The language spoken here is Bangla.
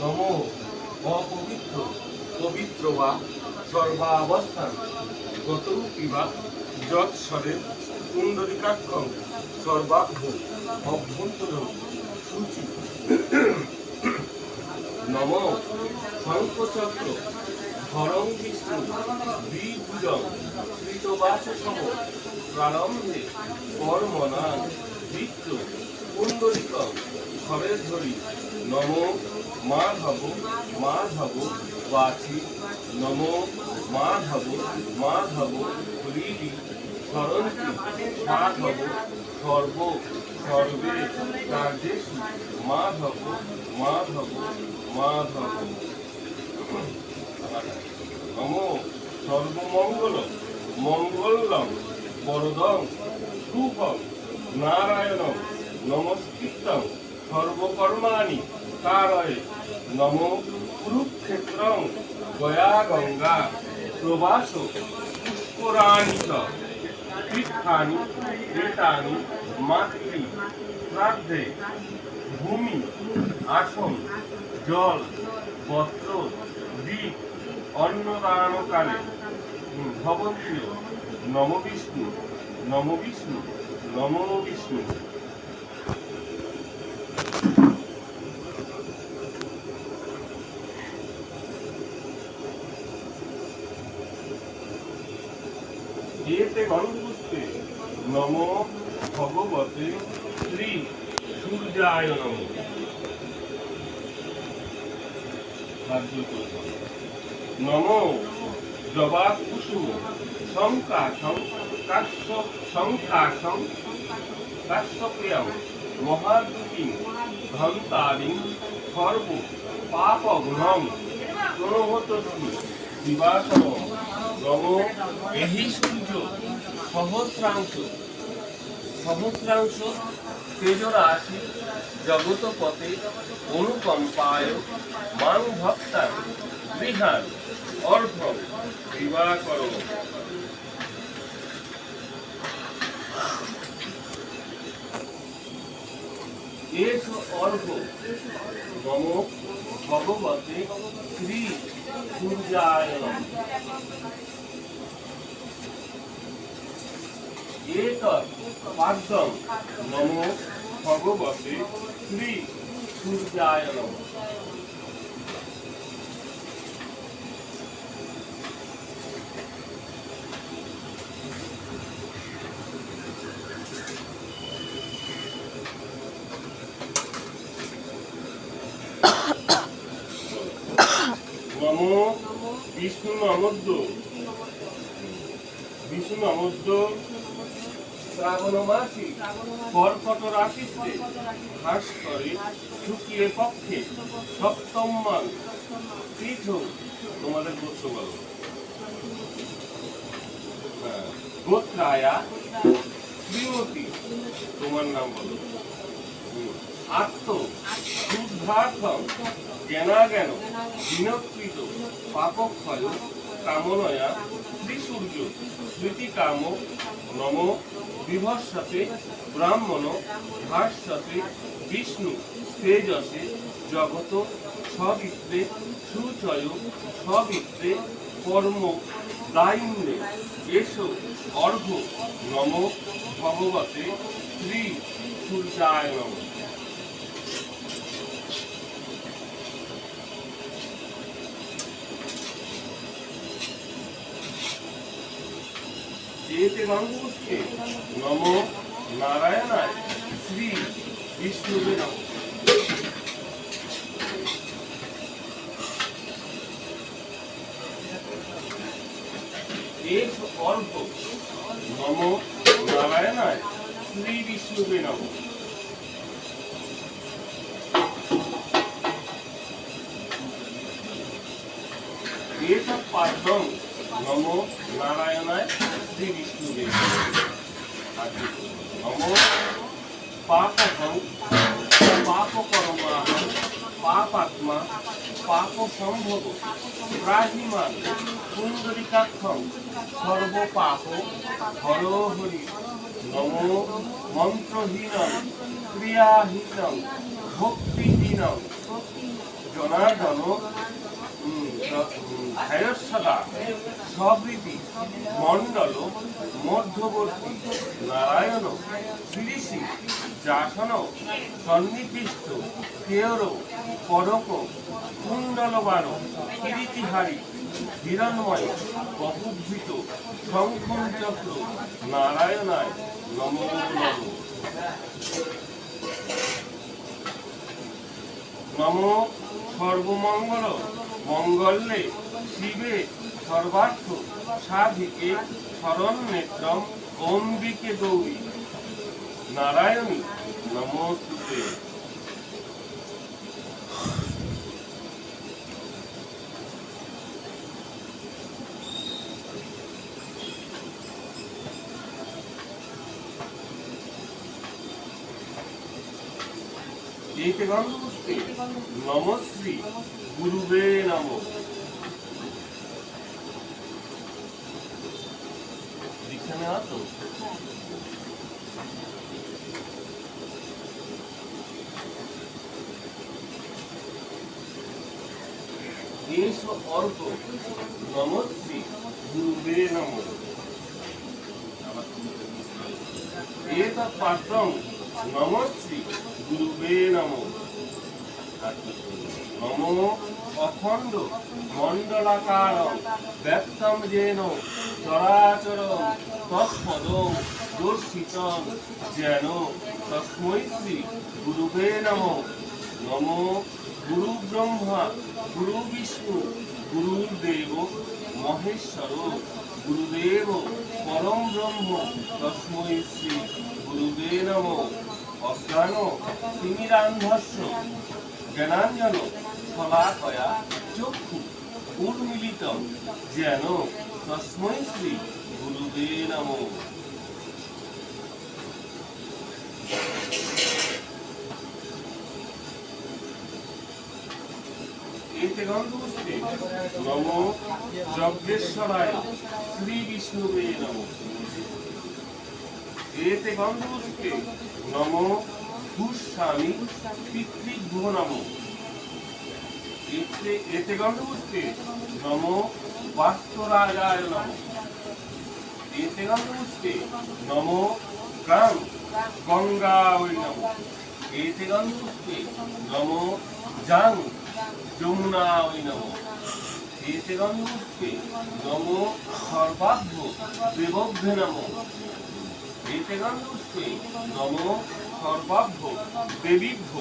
নম অপবিত্র পবিত্র বা সর্বাবস্থান। গতরূপী বা যৎস্বরে কুণ্ডলিকাক্ষম সর্বাভ্য অভ্যন্তর সূচি। নম শঙ্কচক্র ধরং বিষ্ণু দ্বিভুজং কৃতবাচ সম প্রারম্ভে কর্মণা বিত্র কুণ্ডলিকম ধরি নম মাধব মাধব, বাচি, নম মাধব মাধব, হরিবি স্মরন্তি মাধব সর্ব, সর্বে কার্যেষু মাধব মাধব মাধব। নম সর্বমঙ্গল মঙ্গলম বরদং শুভম নারায়ণম, নমস্কৃতম, সর্বকর্মাণি কারয়ে নম কুরুক্ষেত্রং গয়া গঙ্গা প্রবাস পুষ্করাণি চ তীর্থানি এতানি মাতৃ, শ্রাদ্ধে, ভূমি, আসন, জল, বস্ত্র অন্নদানকালে ভবন্তীয়, নম বিষ্ণু নম বিষ্ণু নম বিষ্ণু। এতে গন্ধপুষ্পে নম ভগবতে শ্রী সূর্যায় নম। নম জবা কুসুম শঙ্কাশং কাশ্য শঙ্কাশং কাশ্যপ্রিয়ং মহাদুতি ধন্তারিং সর্ব পাপঘ্নং প্রণহতস্মি দিবাসন নম এহি সূর্য সহস্রাংশ সহস্রাংশ তেজরাশি জগতপতে অনুকম্পায় মাং ভক্তা গৃহান অর্ধ দিবাকর এস ভগবতে শ্রী সূর্যায় নমঃ এতৎ পাদ্যং নম ভগবতে শ্রী সূর্যায় বিষ্ণু নমদ্য বিষ্ণু নমদ্য শ্রাবণ মাসি কর্কট রাশিতে পক্ষে সপ্তম মান। তোমাদের গোত্র বলো। হ্যাঁ, গোত্রায়া তোমার নাম বলো। আত্ম শুদ্ধার্থম জ্ঞানাজ্ঞান, বিনকৃত, পাপক্ষয়, কামনয়া শ্রীসূর্য স্মৃতিকাম, নম বিভস্যতে ব্রাহ্মণ ভাস্যতে বিষ্ণু, তেজসে, জগত, সবিত্রে, সুচয়, সবিত্রে, কর্ম দায়িন্দ্রে এসো অর্ঘ নম, ভগবতে শ্রী সূর্যায় নম এতে গঙ্গোষ্ঠে নম নারায়ণায় শ্রী বিষ্ণুবে নম এস অর্ঘ নম নারায়ণায় শ্রী বিষ্ণুবে নম। এসব পাঠ্যম নম নারায়ণায় শ্রী বিষ্ণুবে নম পাপকং পাপকর্মাহং পাপাত্মা পাপ সম্ভব প্রাহিমান কুণ্ডলিকাক্ষম সর্ব পাপ হর নমো জনার্দন ধায়সদা সবৃতি মণ্ডল মধ্যবর্তী নারায়ণ শ্রীষি যাসন সন্নিবিষ্ট কেয়র পরক কুণ্ডলবান কীর্তিহারি হিরণময় বহুভূত শঙ্খন চক্র নারায়ণায় নম নম সর্বমঙ্গল। মঙ্গলে শিবে সর্বার্থ সাধিকে শরণ নেত্রম অম্বিকে গৌরী। নারায়ণী নমস্তুতে এতে গন্ধপুষ্পে নমশ্রী গুরুবে নম। দীক্ষা নেওয়া তো এস অর্ঘ নমশ্রী গুরুবে নম। এতৎ পাত্রং নমশ্রী গুরুবে নম। নম অখণ্ড মণ্ডলাকার ব্যক্তম যেন চরাচর তৎপদম দর্শিতম যেন তস্মৈ শ্রী গুরুবে নম। নম গুরু ব্রহ্মা গুরু বিষ্ণু, গুরুদেব মহেশ্বর, গুরুদেব পরম ব্রহ্ম, তস্মৈ গুরুবে নম। অজ্ঞান তিমিরান্ধস্য, জ্ঞানাঞ্জন শলাকয়া চক্ষু উন্মিলিতম যেন তস্মৈ শ্রী গুরুবে নম। এতে গন্ধপুষ্পে নম, যজ্ঞেশ্বরায় শ্রী বিষ্ণুবে নম। এতে গন্ধপুষ্পে নম ভূস্বামী পিতৃভ্য নম। এতে এতে গন্ধপুষ্পে নম বাস্তরাজায় নম। এতে গন্ধপুষ্পে নম গাং গঙ্গা ওই নম। এতে গন্ধপুষ্পে নম জাং যমুনা ওই নম। এতে গন্ধপুষ্পে নম সর্বাভ্য দেবভ্যে নম। এতে গন্ধপুষ্পে নম সর্বাভ্য দেবীভ্য